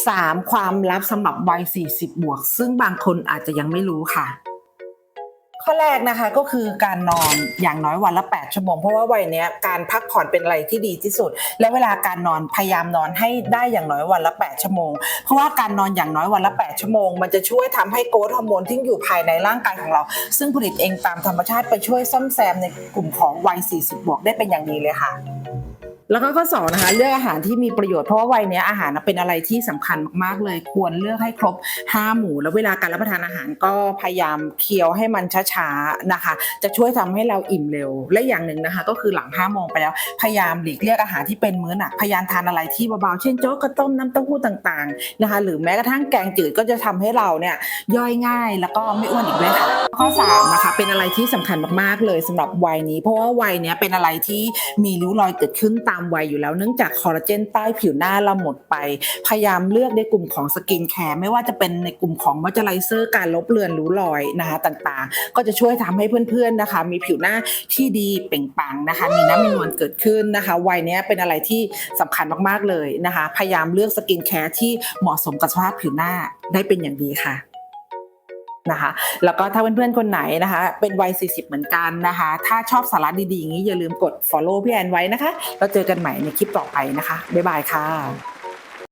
3. ความลับสำหรับวัย 40 บวก ซึ่งบางคนอาจจะยังไม่รู้ค่ะ ข้อแรกนะคะก็คือการนอนอย่างน้อยวันละ 8 ชั่วโมง เพราะว่าวัยนี้การพักผ่อนเป็นอะไรที่ดีที่สุด และเวลาการนอนพยายามนอนให้ได้อย่างน้อยวันละ 8 ชั่วโมง เพราะว่าการนอนอย่างน้อยวันละ 8 ชั่วโมง มันจะช่วยทำให้โกรทฮอร์โมนที่อยู่ภายในร่างกายของเรา ซึ่งผลิตเองตามธรรมชาติไปช่วยซ่อมแซมในกลุ่มของวัย 40 บวกได้เป็นอย่างดีเลยค่ะ แล้วก็ข้อสองนะคะเลือกอาหารที่มีประโยชน์เพราะว่าวัยเนี้ยอาหารเป็นอะไรที่สำคัญมากๆเลย ควรเลือกให้ครบ5หมู่แล้วเวลาการรับประทานอาหารก็พยายามเคี้ยวให้มันช้าๆนะคะ จะช่วยทำให้เราอิ่มเร็ว และอย่างหนึ่งนะคะ ก็คือหลัง5โมงไปแล้วพยายามหลีกเลี่ยงอาหารที่เป็นมื้อหนักพยายามทานอะไรที่เบาๆเช่นโจ๊กกระต้มน้ำเต้าหู้ต่างๆนะคะ หรือแม้กระทั่งแกงจืดก็จะทำให้เราเนี่ยย่อยง่ายแล้วก็ไม่อ้วนอีกด้วยค่ะข้อ3นะคะเป็นอะไรที่สำคัญมากๆเลยสำหรับวัยนี้ เพราะว่าวัยเนี้ยเป็นอะไรที่มีริ้วรอยเกิดขึ้นตามวัยอยู่แล้วเนื่องจากคอลลาเจนใต้ผิวหน้าเราหมดไป พยายามเลือกในกลุ่มของสกินแคร์ไม่ว่าจะเป็นในกลุ่มของมอยเจอไรเซอร์การลบเลือนริ้วรอยนะคะต่างๆ ก็จะช่วยทำให้เพื่อนๆนะคะ มีผิวหน้าที่ดีเปล่งปลังนะคะ มีน้ำมีนวลเกิดขึ้นนะคะวัยนี้เป็นอะไรที่สำคัญมากๆเลยนะคะ พยายามเลือกสกินแคร์ที่เหมาะสมกับสภาพผิวหน้าได้เป็นอย่างดีค่ะ นะคะ แล้วก็ถ้าเพื่อนๆคนไหนนะคะ เป็นวัย 40 เหมือนกันนะคะ ถ้าชอบสาระดีๆอย่างนี้อย่าลืมกด follow พี่แอนไว้นะคะแล้วเจอกันใหม่ในคลิปต่อไปนะคะ บ๊ายบายค่ะ